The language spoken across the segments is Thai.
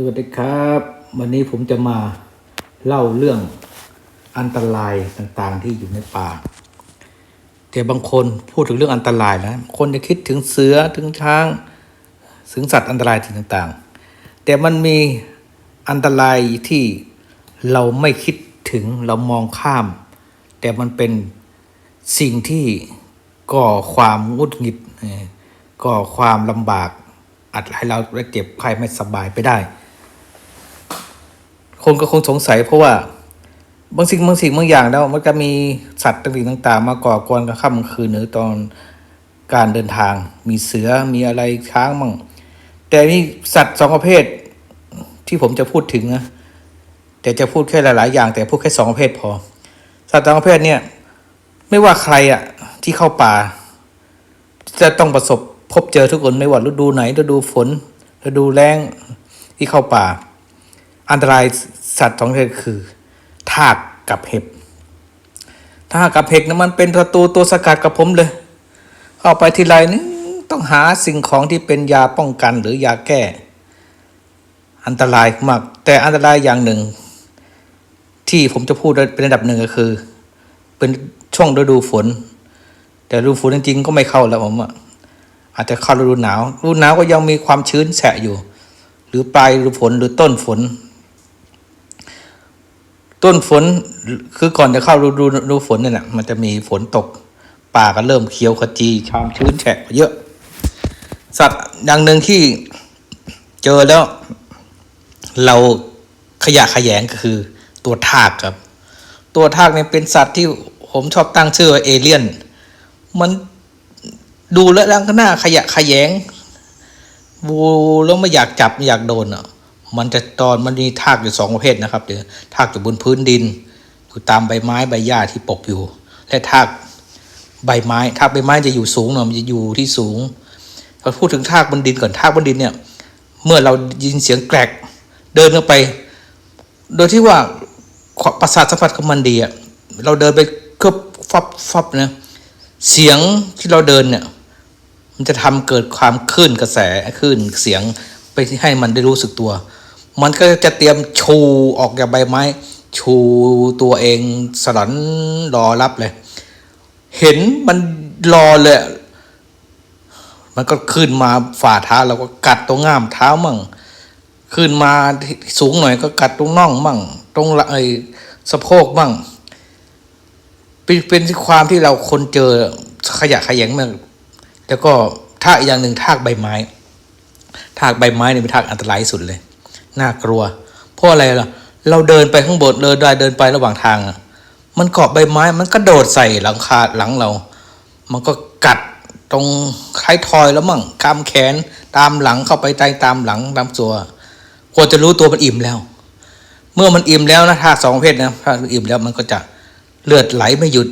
สวัสดีครับ วันนี้ผมจะมาเล่าเรื่องอันตรายต่างๆที่อยู่ในป่า แต่บางคนพูดถึงเรื่องอันตรายนะ คนจะคิดถึงเสือถึงช้างถึงสัตว์อันตรายต่างๆ แต่มันมีอันตรายที่เราไม่คิดถึงเรามองข้าม แต่มันเป็นสิ่งที่ก่อความงุดหงิดก่อความลำบากอาจให้เราได้เจ็บไข้ไม่สบายไปได้ คนก็คงสงสัยเพราะว่าบางสิ่งบางสิ่งบางอย่างแล้ว มันจะมีสัตว์ต่างๆ มาก่อกวนกลางค่ำกลางคืนหรือตอนการเดินทาง มีเสือมีอะไรช้างมั่งแต่นี่สัตว์สองประเภทที่ผมจะพูดถึงนะแต่จะพูดแค่หลาย ๆ อย่าง แต่พูดแค่สองประเภทพอ สัตว์สองประเภทเนี่ย ไม่ว่าใครอะที่เข้าป่า จะต้องประสบพบเจอทุกคนไม่ว่าฤดูไหนฤดูฝนฤดูแล้งที่เข้าป่า อันตรายสัตว์สองเภทคือทากกับเห็บทากกับเห็บนะมันเป็นศัตรูตัวสกัดกับผมเลย เข้าไปทีไรนี่ต้องหาสิ่งของที่เป็นยาป้องกันหรือยาแก้ อันตรายมาก แต่อันตรายอย่างหนึ่ง ที่ผมจะพูดเป็นระดับหนึ่งก็คือ เป็นช่วงฤดูฝน แต่ฤดูฝนจริงๆก็ไม่เข้าแล้วผมอะอาจจะเข้าฤดูหนาวฤดูหนาวก็ยังมีความชื้นแฉะอยู่ หรือปลายฤดูฝนหรือต้นฝน ต้นฝนคือก่อนจะเข้าฤดูฤดูฝนเนี่ยนะมันจะมีฝนตกป่าก็เริ่มเขียวขจีความชื้นแฉะเยอะ สัตว์อย่างหนึ่งที่เจอแล้ว เราขยะขยงก็คือตัวทากครับ ตัวทากเนี่ยเป็นสัตว์ที่ผมชอบตั้งชื่อว่าเอเลี่ยน มันดูแล้วลังก็หน้าขยะขยงบูแล้วไม่อยากจับไม่อยากโดนอะ มันจะตอนมันมีทากอยู่สองประเภทนะครับเดี๋ยวทากอยู่บนพื้นดินอยู่ตามใบไม้ใบหญ้าที่ปกอยู่ และทากใบไม้ทากใบไม้จะอยู่สูงหน่อยมันจะอยู่ที่สูงเราพูดถึงทากบนดินก่อนทากบนดินเนี่ย เมื่อเรายินเสียงแกรกเดินเข้าไป โดยที่ว่าประสาทสัมผัสของมันดีอะเราเดินไปเคอบฟับฟับนะเสียงที่เราเดินเนี่ย มันจะทำเกิดความคลื่นกระแสคลื่นเสียงไปให้มันได้รู้สึกตัว มันก็จะเตรียมชูออกจากใบไม้ ชูตัวเองสลันรอรับเลย เห็นมันรอเลย มันก็ขึ้นมาฝ่าเท้าเราก็กัดตรงง่ามเท้ามั่ง ขึ้นมาสูงหน่อยก็กัดตรงน่องมั่ง ตรงไอ้สะโพกมั่ง เป็นเป็นความที่เราคนเจอขยะขยงมากแล้วก็ทากอย่างหนึ่งทากใบไม้ ทากใบไม้เนี่ยเป็นทากอันตรายสุดเลย น่ากลัว เพราะอะไรล่ะ เราเดินไปข้างบนเดินได้เดินไประหว่างทาง มันเกาะใบไม้มันก็โดดใส่หลังคาหลังเรา มันก็กัดตรงคล้ายทอยแล้วมั่งกามแขนตามหลังเข้าไปใต้ตามหลังตามตัวกว่าจะรู้ตัวมันอิ่มแล้ว เมื่อมันอิ่มแล้วนะทาสองประเภทนะถ้าอิ่มแล้วมันก็จะเลือดไหลไม่หยุด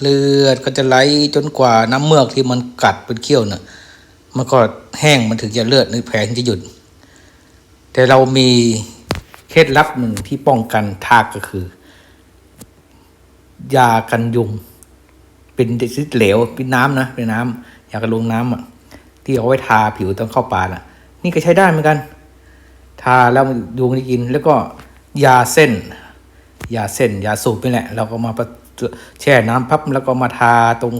เลือดก็จะไหลจนกว่าน้ำเมือกที่มันกัดเป็นเขี้ยวน่ะมันก็แห้งมันถึงจะเลือดในแผลถึงจะหยุด แต่เรามีเคล็ดลับหนึ่งที่ป้องกันทากก็คือ ยากันยุง เป็นซิดเหลวเป็นน้ำนะเป็นน้ำยากันยุงน้ำอะ ที่เอาไว้ทาผิวตอนเข้าป่าน่ะ นี่ก็ใช้ได้เหมือนกัน ทาแล้วยุงได้กิน แล้วก็ยาเส้น ยาเส้น ยาสูบนี่แหละ เราก็มาแช่น้ำพับแล้วก็มาทาตรง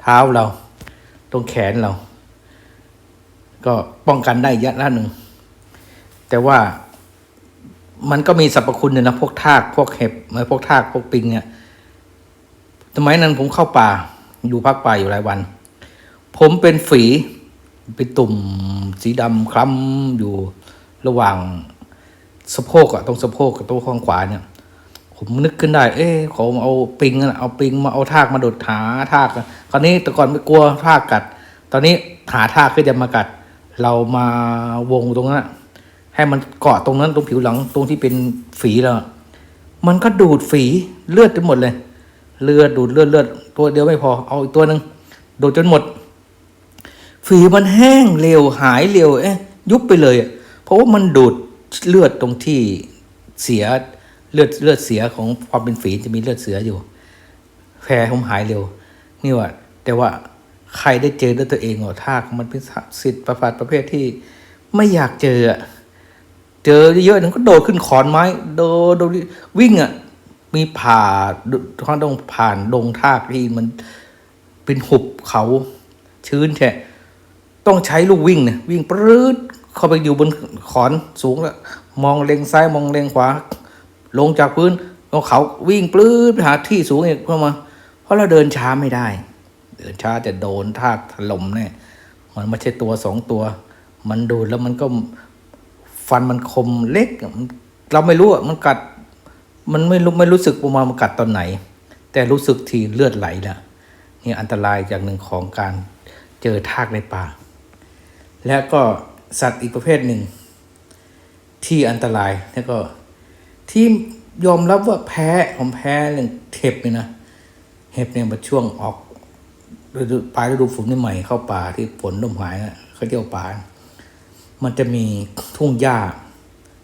เท้าเรา ตรงแขนเรา ก็ป้องกันได้ยะละหนึ่ง แต่ว่ามันก็มีสรรพคุณเนี่ยนะพวกทากพวกเห็บเหมือพวกทากพวกปิงเนี่ยสมัยนั้นผมเข้าป่าอยู่ภาคป่าอยู่หลายวัน ผมเป็นฝีเป็นตุ่มสีดำคล้ำอยู่ระหว่างสะโพกอะตรงสะโพกกับตัวข้างขวาเนี่ยผมนึกขึ้นได้ เอ๊ะขอเอาปิงอะเอาปิงมาเอาทากมาดดหาทากอะคราวนี้แต่ก่อนไม่กลัวทากกัด ตอนนี้หาทากขึ้นจะมากัด เรามาวงตรงนั้น ให้มันเกาะตรงนั้นตรงผิวหลังตรงที่เป็นฝีเรา มันก็ดูดฝีเลือดไปหมดเลย เลือดดูดเลือดเลือดตัวเดียวไม่พอเอาอีกตัวหนึ่งดูดจนหมด ฝีมันแห้งเร็วหายเร็วเอ๊ะยุบไปเลยอะเพราะว่ามันดูดเลือดตรงที่เสียเลือดเลือดเสียของความเป็นฝีจะมีเลือดเสืออยู่แผลผมหายเร็ว นี่ว่า แต่ว่าใครได้เจอด้วยตัวเองว่าทามันเป็นสิทธิ์ประสาทประเภทที่ไม่อยากเจออะ เจอเยอะๆนึงก็โดดขึ้นขอนไม้ โดดโดวิ่งอะ มีผ่าเขาต้องผ่านดงทากที่มันเป็นหุบเขาชื้นแฉะต้องใช้ลูกวิ่งเนี่ยวิ่งปรื๊ดเข้าไปอยู่บนขอนสูงแล้วมองเลงซ้ายมองเลงขวา ลงจากพื้นลงเขาวิ่งปลื้ดไปหาที่สูงอีกเข้ามา เพราะเราเดินช้าไม่ได้ เดินช้าจะโดนทากถล่มแน่มันไม่ใช่ตัวสองตัว มันโดนแล้วมันก็ ฟันมันคมเล็ก เราไม่รู้อะมันกัด มันไม่รู้ไม่รู้สึกประมาณมันกัดตอนไหน แต่รู้สึกทีเลือดไหลแล้วนี่อันตรายอย่างหนึ่งของการเจอทากในป่า และก็สัตว์อีกประเภทหนึ่ง ที่อันตรายแล้วก็ที่ยอมรับว่าแพ้ผมแพ้เรื่องเห็บเนี่ยนะเห็บเนี่ยมาช่วงออกฤดูปลายฤดูฝนใหม่เข้าป่าที่ฝนล่มหายนะเขาเที่ยวป่า มันจะมีทุ่งหญ้า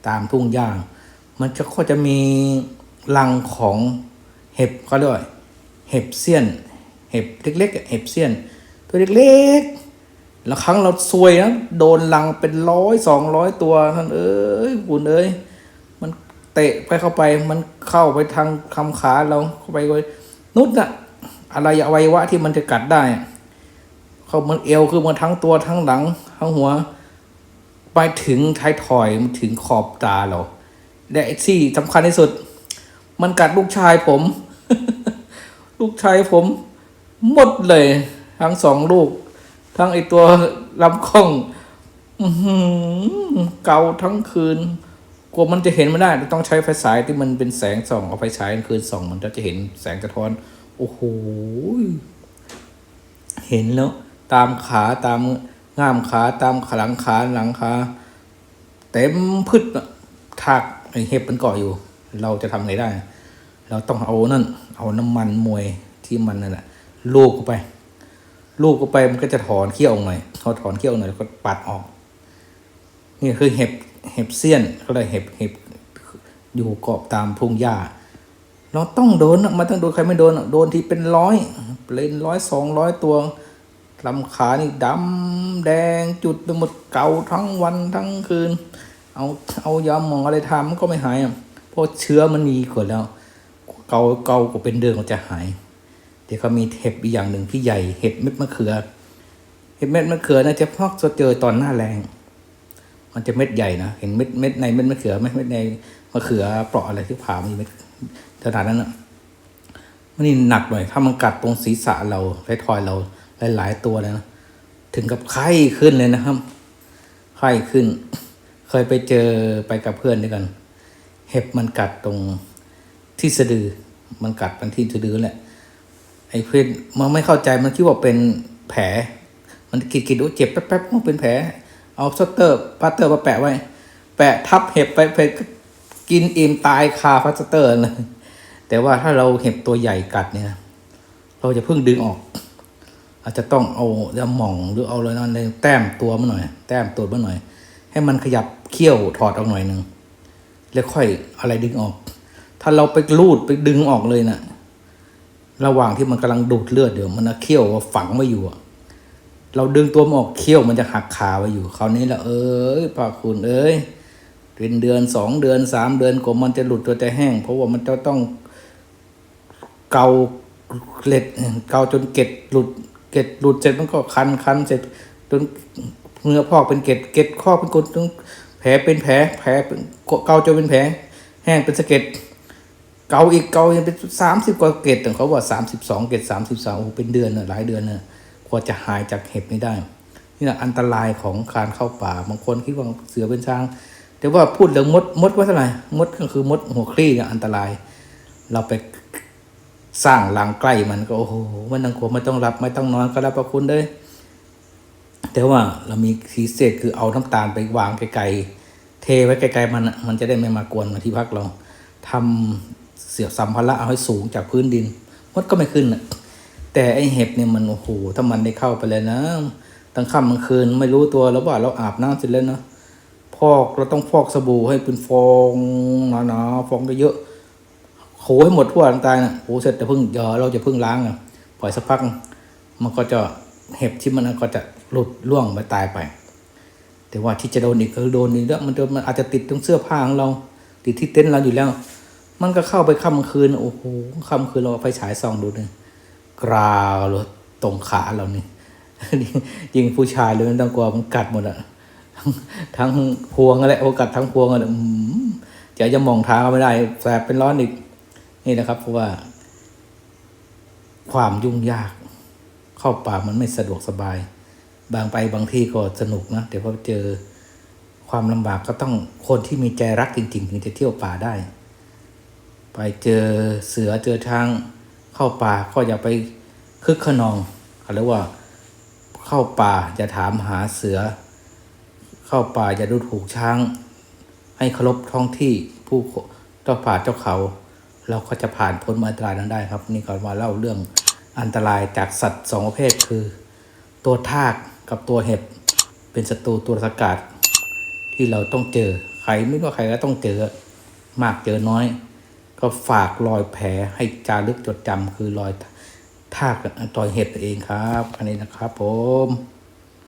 ตามทุ่งหญ้า มันจะก็จะมีรังของเห็บเขาเรียกเห็บเสี้ยน เห็บเล็กๆเห็บเสี้ยน ตัวเล็กๆแล้วครั้งเราซวยนะโดนลังเป็นร้อยสองร้อยตัวท่านเอ้ยคุณเอ้ยมันเตะไปเข้าไปมันเข้าไปทางคำขาเราเข้าไปไว้นุดอะอะไรอวัยวะที่มันจะกัดได้ เขามันเอวคือมันทั้งตัวทั้งหลังทั้งหัว ไปถึงท้ายถอยถึงขอบตาเราและที่สำคัญที่สุด มันกัดลูกชายผม ลูกชายผม หมดเลย ทั้งสองลูก ทั้งไอตัวลำคล้องเกาทั้งคืนกลัวมันจะเห็นไม่ได้ ต้องใช้ไฟฉายที่มันเป็นแสงส่องเอาไฟฉายคืนส่อง มันจะเห็นแสงสะท้อน โอ้โห เห็นแล้ว ตามขาตาม ง่ามขาตามหลังขาหลังขาเต็มพืชอะทากไอเห็บมันกาะอยู่ เราจะทำไงได้ เราต้องเอานั่น เอาน้ำมันมวยที่มันนั่นแหละลูกเข้าไป ลูกเข้าไปมันก็จะถอนเขี้ยวหน่อยเขาถอนเขี้ยวหน่อยแล้วก็ปัดออก นี่คือเห็บเห็บเสี้ยนเขาเลยเห็บเห็บอยู่เกาะตามทุ่งหญ้าเราต้องโดนมันต้องโดนใครไม่โดนโดนที่เป็นร้อยเป็นร้อยสองร้อยตัว ลำขานี่ดำแดงจุดไปหมดเกาทั้งวันทั้งคืน เอาเอายาหมองอะไรทำมันก็ไม่หายอะเพราะเชื้อมันมีก่อนแล้ว เกาเกาก็เป็นเดือนก็จะหาย เดี๋ยวเขามีเห็บอีกอย่างหนึ่งที่ใหญ่เห็บเม็ดมะเขือ เห็ดเม็ดมะเขือนะจะพอกจะเจอตอนหน้าแรงมันจะเม็ดใหญ่นะเห็นเม็ดเม็ดในเม็ดมะเขือไหมเม็ดในมะเขือเปราะอะไรที่ผ่ามีเม็ดขนาดนั้นอะมันนี่หนักหน่อยถ้ามันกัดตรงศีรษะเราไททอยเรา หลายๆตัวเลยนะถึงกับไข้ขึ้นเลยนะครับ ไข้ขึ้น เคยไปเจอไปกับเพื่อนด้วยกัน เห็บมันกัดตรงที่สะดือ มันกัดมันที่สะดือแหละ ไอ้เพื่อนมันไม่เข้าใจมันคิดว่าเป็นแผล มันกิดกิดว่าเจ็บแป๊บๆมันเป็นแผล เอาสเตอร์พลาสเตอร์มาแปะไว้ แปะทับเห็บไปไปก็กินอิ่มตายคาพลาสเตอร์เลยแต่ว่าถ้าเราเห็บตัวใหญ่กัดเนี่ย เราจะเพิ่งดึงออก อาจจะต้องเอายาหม่องหรือเอาอะไรนั่นเลยแต้มตัวมันหน่อย แต้มตัวมันหน่อย ให้มันขยับเขี้ยวถอดออกหน่อยหนึ่งแล้วค่อยอะไรดึงออก ถ้าเราไปรูดไปดึงออกเลยน่ะ ระหว่างที่มันกำลังดูดเลือดเดี๋ยวมันเขี้ยวฝังไว้อยู่อะเราดึงตัวมันออกเขี้ยวมันจะหักขาไว้อยู่ คราวนี้แหละเอ้ยพระคุณเอ้ยเป็นเดือนสองเดือนสามเดือนกว่ามันจะหลุดตัวจะแห้ง เพราะว่ามันจะต้องเกาเกล็ดเกาจนเกล็ดหลุด เกล็ดหลุดเสร็จมันก็คันคันเสร็จจนเนื้อพอกเป็นเกล็ดเกล็ดข้อเป็นกดจนแผลเป็นแผลแผลเป็นเกาจนเป็นแผลแห้งเป็นสะเก็ดเกาอีกเกายังเป็นสามสิบกว่าเกตแต่เขาว่าสามสิบสองเกตสามสิบสามโอ้เป็นเดือนน่ะหลายเดือนน่ะกว่าจะหายจากเห็บนี้ได้ นี่แหละอันตรายของการเข้าป่าบางคนคิดว่าเสือเป็นช้าง แต่ว่าพูดเรื่องมดมดว่าเท่าไหร่มดก็คือมดหัวคลี่เนี่ยอันตราย เราไป สร้างรังใกล้มันก็โอ้โหมันต้องกลัวไม่ต้องรับไม่ต้องนอนก็รับประคุณเลยแต่ว่าเรามีสีเศษคือเอาน้ำตาลไปวางไกลๆเทไว้ไกลๆมันอะมันจะได้ไม่มากวนมาที่พักเราทำเสียบสัมภาระเอาให้สูงจากพื้นดินมดก็ไม่ขึ้นนะแต่ไอเห็บเนี่ยมันโอ้โหถ้ามันได้เข้าไปเลยนะตั้งค่ำกลางคืนไม่รู้ตัวแล้วว่าเราอาบน้ำเสร็จแล้วเนาะพอกเราต้องฟอกสบู่ให้เป็นฟองหนาๆฟองเยอะๆ โขให้หมดทั่วร่างกายนะโขเสร็จแต่เพิ่งเดี๋ยวเราจะเพิ่งล้างอะปล่อยสักพัก มันก็จะเห็บที่มันก็จะหลุดล่วงไปตายไป แต่ว่าที่จะโดนอีกคือโดนอีกแล้วมันจะมันอาจจะติดตรงเสื้อผ้าของเรา ติดที่เต็นท์เราอยู่แล้ว มันก็เข้าไปค่ำคืนโอ้โหค่ำคืนเราไฟฉายส่องดูเนี่ยกราวเลยตรงขาเรานี่ยิงผู้ชายเลยไม่ต้องกลัวมันกัดหมดอะทั้งทั้งพวงอะไรโอกัดทั้งพวงอะไรจะจะมองทางไม่ได้แสบเป็นร้อนอีก นี่นะครับเพราะว่า ความยุ่งยาก เข้าป่ามันไม่สะดวกสบาย บางไปบางที่ก็สนุกนะแต่พอเจอความลำบากก็ต้องคนที่มีใจรักจริงๆถึงจะเที่ยวป่าได้ ไปเจอเสือเจอช้างเข้าป่าก็อย่าไปคึกขนองเขาเรียกว่าเข้าป่าอย่าถามหาเสือ เข้าป่าอย่าดูถูกช้าง ให้เคารพท้องที่ผู้เจ้าป่าเจ้าเขา เราก็จะผ่านพ้นอันตรายนั้นได้ครับ นี่ก็มาเล่าเรื่องอันตรายจากสัตว์สองประเภทคือ ตัวทากกับตัวเห็บ เป็นศัตรูตัวสกัดที่เราต้องเจอใครไม่ว่าใครก็ต้องเจอมากเจอน้อย ก็ฝากรอยแผลให้จารึกจดจำคือรอยทากกับรอยเห็บเองครับ อันนี้นะครับผม